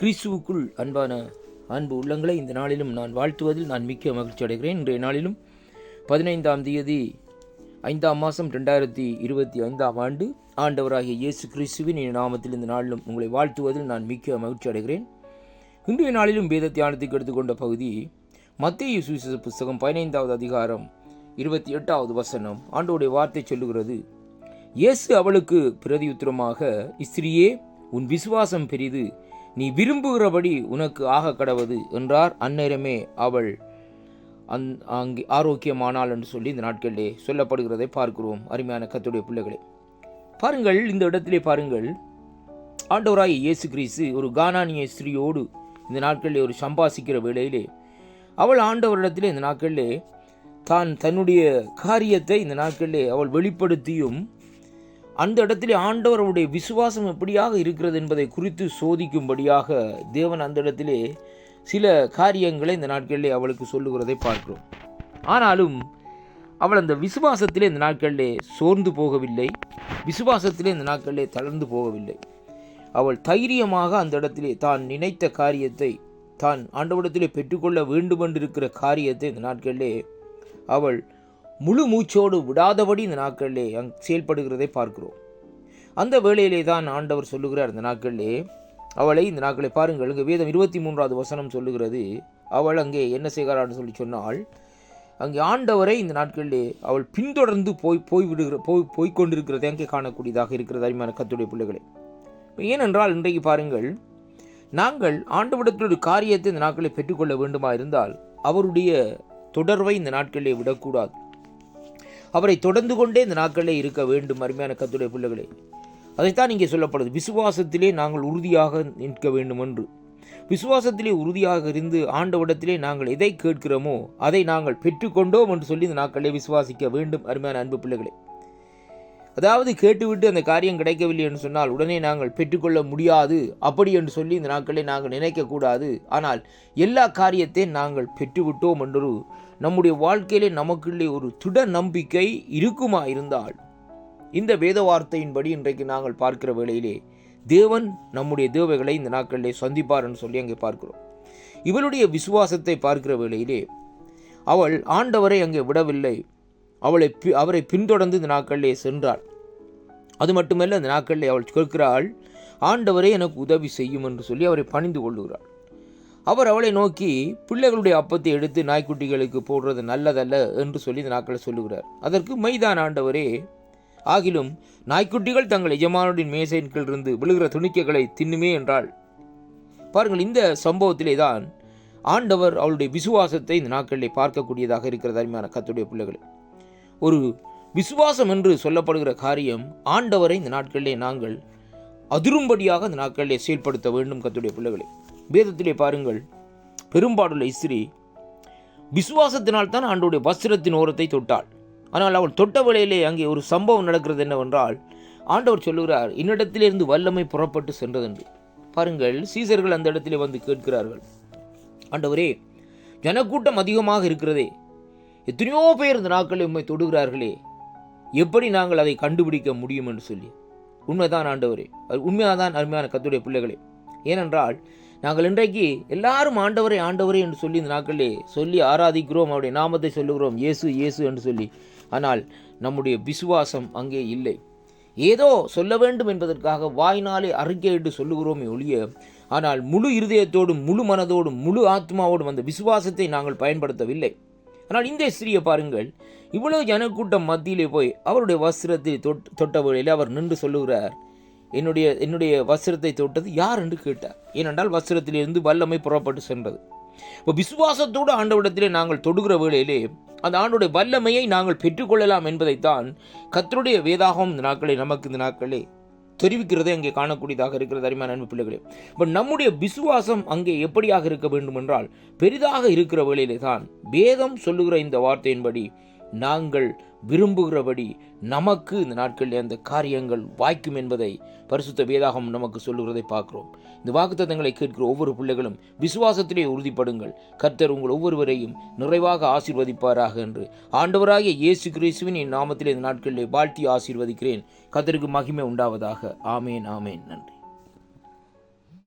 கிறிஸ்துவுக்குள் அன்பான அன்பு உள்ளங்களை இந்த நாளிலும் நான் வாழ்த்துவதில் நான் மிக்க மகிழ்ச்சி அடைகிறேன். இன்றைய நாளிலும் பதினைந்தாம் தேதி ஐந்தாம் மாதம் ரெண்டாயிரத்தி இருபத்தி ஐந்தாம் ஆண்டு ஆண்டவராகிய இயேசு கிறிஸ்துவின் என் நாமத்தில் இந்த நாளிலும் உங்களை வாழ்த்துவதில் நான் மிக்க மகிழ்ச்சி அடைகிறேன். இன்றைய நாளிலும் வேத தியானத்துக்கு எடுத்துக்கொண்ட பகுதி மத்திய சுவிசேஷ புஸ்தகம் பதினைந்தாவது அதிகாரம் இருபத்தி எட்டாவது வசனம். ஆண்டோடைய வார்த்தை சொல்லுகிறது இயேசு அவளுக்கு பிரதியுத்திரமாக இஸ்திரியே உன் விசுவாசம் பெரிது. நீ விரும்புகிறபடி உனக்கு ஆக கடவது என்றார். அந்நேரமே அவள் அந் அங்கே ஆரோக்கியமானாள் என்று சொல்லி இந்த நாட்களிலே சொல்லப்படுகிறதை பார்க்கிறோம். அருமையான கத்துடைய பிள்ளைகளே. பாருங்கள் இந்த இடத்திலே பாருங்கள். ஆண்டவராய் இயேசு கிறிஸ்து ஒரு கானானிய ஸ்திரீயோடு இந்த நாட்களிலே ஒரு சம்பாசிக்கிற வேளையிலே அவள் ஆண்டவரிடத்திலே இந்த நாட்களிலே தான் தன்னுடைய காரியத்தை இந்த நாட்களிலே அவள் வெளிப்படுத்தியும் அந்த இடத்திலே ஆண்டவருடைய விசுவாசம் எப்படியாக இருக்கிறது என்பதை குறித்து சோதிக்கும்படியாக தேவன் அந்த இடத்திலே சில காரியங்களை இந்த நாட்களிலே அவளுக்கு சொல்லுகிறதை பார்க்கிறோம். ஆனாலும் அவள் அந்த விசுவாசத்திலே இந்த நாட்களிலே சோர்ந்து போகவில்லை. விசுவாசத்திலே இந்த நாட்களிலே தளர்ந்து போகவில்லை. அவள் தைரியமாக அந்த இடத்திலே தான் நினைத்த காரியத்தை தான் ஆண்டவடத்திலே பெற்றுக்கொள்ள வேண்டுமென்றிருக்கிற காரியத்தை இந்த நாட்களிலே அவள் முழு மூச்சோடு விடாதபடி இந்த நாட்களிலே அங் செயல்படுகிறதை பார்க்கிறோம். அந்த வேளையிலே தான் ஆண்டவர் சொல்லுகிறார் இந்த நாட்களிலே அவளை இந்த நாட்களை பாருங்கள் இங்கே வேதம் இருபத்தி மூன்றாவது வசனம் சொல்லுகிறது. அவள் அங்கே என்ன செய்கிறான்னு சொல்லி சொன்னால் அங்கே ஆண்டவரை இந்த நாட்களிலே அவள் பின்தொடர்ந்து போய் போய்விடுகிற போய் போய்கொண்டிருக்கிறதை அங்கே காணக்கூடியதாக இருக்கிறது அருமையான கத்துடைய பிள்ளைகளே. ஏனென்றால் இன்றைக்கு பாருங்கள் நாங்கள் ஆண்டவிடத்தில் ஒரு காரியத்தை இந்த நாட்களை பெற்றுக்கொள்ள வேண்டுமா இருந்தால் அவருடைய தொடர்பை இந்த நாட்களிலே விடக்கூடாது. அவரை தொடர்ந்து கொண்டே இந்த நாட்களிலே இருக்க வேண்டும் அருமையான கத்துடைய பிள்ளைகளே. அதைத்தான் இங்கே சொல்லப்படுது. விசுவாசத்திலே நாங்கள் உறுதியாக நிற்க வேண்டும் என்று விசுவாசத்திலே உறுதியாக இருந்து ஆண்டவடத்திலே நாங்கள் எதை கேட்கிறோமோ அதை நாங்கள் பெற்றுக்கொண்டோம் என்று சொல்லி இந்த நாட்களே விசுவாசிக்க வேண்டும் அருமையான அன்பு பிள்ளைகளே. அதாவது கேட்டுவிட்டு அந்த காரியம் கிடைக்கவில்லை என்று சொன்னால் உடனே நாங்கள் பெற்றுக்கொள்ள முடியாது. அப்படி என்று சொல்லி இந்த நாட்களை நாங்கள் நினைக்கக்கூடாது. ஆனால் எல்லா காரியத்தையும் நாங்கள் பெற்றுவிட்டோம் என்று நம்முடைய வாழ்க்கையிலே நமக்குள்ளே ஒரு திட நம்பிக்கை இருக்குமா இருந்தால் இந்த வேத வார்த்தையின்படி இன்றைக்கு நாங்கள் பார்க்கிற வேளையிலே தேவன் நம்முடைய தேவைகளை இந்த நாட்களிலே சந்திப்பார் என்று சொல்லி அங்கே பார்க்கிறோம். இவளுடைய விசுவாசத்தை பார்க்கிற வேளையிலே அவள் ஆண்டவரை அங்கே விடவில்லை. அவளை அவரை பின்தொடர்ந்து இந்த நாட்களிலே சென்றாள். அது மட்டுமல்ல அந்த நாட்களில் அவள் கேட்கிறாள் ஆண்டவரே எனக்கு உதவி செய்யும் என்று சொல்லி அவரை பணிந்து கொள்ளுகிறாள். அவர் அவளை நோக்கி பிள்ளைகளுடைய அப்பத்தை எடுத்து நாய்க்குட்டிகளுக்கு போடுறது நல்லதல்ல என்று சொல்லி இந்த நாட்களை சொல்லுகிறார். அதற்கு மைதான் ஆண்டவரே ஆகிலும் நாய்க்குட்டிகள் தங்கள் எஜமானுடைய மேசையின் கீழ் இருந்து விழுகிற துணிக்கைகளை தின்னுமே என்றாள். பாருங்கள் இந்த சம்பவத்திலே தான் ஆண்டவர் அவளுடைய விசுவாசத்தை இந்த நாட்களிலே பார்க்கக்கூடியதாக இருக்கிறது அருமையான கத்துடைய பிள்ளைகளை. ஒரு விசுவாசம் என்று சொல்லப்படுகிற காரியம் ஆண்டவரை இந்த நாட்களிலே நாங்கள் அதிரும்படியாக இந்த நாட்களிலே செயல்படுத்த வேண்டும் கத்துடைய பிள்ளைகளை. வேதத்திலே பாருங்கள் பெரும்பாடுள்ள இஸ்ரீ விசுவாசத்தினால் தான் ஆண்டோடைய வஸ்திரத்தின் ஓரத்தை தொட்டாள். ஆனால் அவள் தொட்ட வேளையிலே அங்கே ஒரு சம்பவம் நடக்கிறது என்னவென்றால் ஆண்டவர் சொல்லுகிறார் என்னிடத்திலிருந்து வல்லமை புறப்பட்டு சென்றதென்று. பாருங்கள் சீசர்கள் அந்த இடத்திலே வந்து கேட்கிறார்கள். ஆண்டவரே ஜனக்கூட்டம் அதிகமாக இருக்கிறதே. எத்தனையோ பேர் இந்த நாட்களில் உண்மை தொடுகிறார்களே. எப்படி நாங்கள் அதை கண்டுபிடிக்க முடியும் என்று சொல்லி. உண்மைதான் ஆண்டவரே. அது உண்மையாதான் அருமையான கத்துடைய பிள்ளைகளே. ஏனென்றால் நாங்கள் இன்றைக்கு எல்லாரும் ஆண்டவரை ஆண்டவரே என்று சொல்லி இந்த நாட்களிலே சொல்லி ஆராதிக்கிறோம். அவருடைய நாமத்தை சொல்லுகிறோம். இயேசு இயேசு என்று சொல்லி. ஆனால் நம்முடைய விசுவாசம் அங்கே இல்லை. ஏதோ சொல்ல வேண்டும் என்பதற்காக வாய்னாலே அறிக்கையிட்டு சொல்லுகிறோமே ஒழிய ஆனால் முழு இருதயத்தோடும் முழு மனதோடும் முழு ஆத்மாவோடும் அந்த விசுவாசத்தை நாங்கள் பயன்படுத்தவில்லை. ஆனால் இந்த ஸ்திரியை பாருங்கள். இவ்வளவு ஜனக்கூட்டம் மத்தியிலே போய் அவருடைய வஸ்திரத்தை தொட் தொட்ட வழியில் அவர் நின்று சொல்லுகிறார் என்னுடைய என்னுடைய வஸ்திரத்தை தொட்டது யார் என்று கேட்டார். ஏனென்றால் வஸ்திரத்திலிருந்து வல்லமை புறப்பட்டு சென்றது. இப்போ விசுவாசத்தோடு ஆண்டவிடத்திலே நாங்கள் தொடுகிற வேளையிலே அந்த ஆண்டுடைய வல்லமையை நாங்கள் பெற்றுக்கொள்ளலாம் என்பதைத்தான் கத்தருடைய வேதாகம் இந்த நாட்களே நமக்கு இந்த நாட்களே தெரிவிக்கிறதே அங்கே காணக்கூடியதாக இருக்கிறது அருமையான அன்பு பிள்ளைகளே. பட் நம்முடைய விசுவாசம் அங்கே எப்படியாக இருக்க வேண்டும் என்றால் பெரிதாக இருக்கிற வேளையிலே தான் வேதம் சொல்லுகிற இந்த வார்த்தையின்படி நாங்கள் விரும்புகிறபடி நமக்கு இந்த நாட்களில் அந்த காரியங்கள் வாய்க்கும் என்பதை பரிசுத்த வேதாகம் நமக்கு சொல்லுகிறதை பார்க்கிறோம். இந்த வாக்குத்தத்தங்களை கேட்கிற ஒவ்வொரு பிள்ளைகளும் விசுவாசத்திலே உறுதிப்படுங்கள். கர்த்தர் உங்கள் ஒவ்வொருவரையும் நிறைவாக ஆசீர்வதிப்பாராக என்று ஆண்டவராகிய இயேசு கிறிஸ்துவின் என் நாமத்திலே இந்த நாட்களிலே வாழ்த்தி ஆசீர்வதிக்கிறேன். கர்த்தருக்கு மகிமை உண்டாவதாக. ஆமேன் ஆமேன். நன்றி.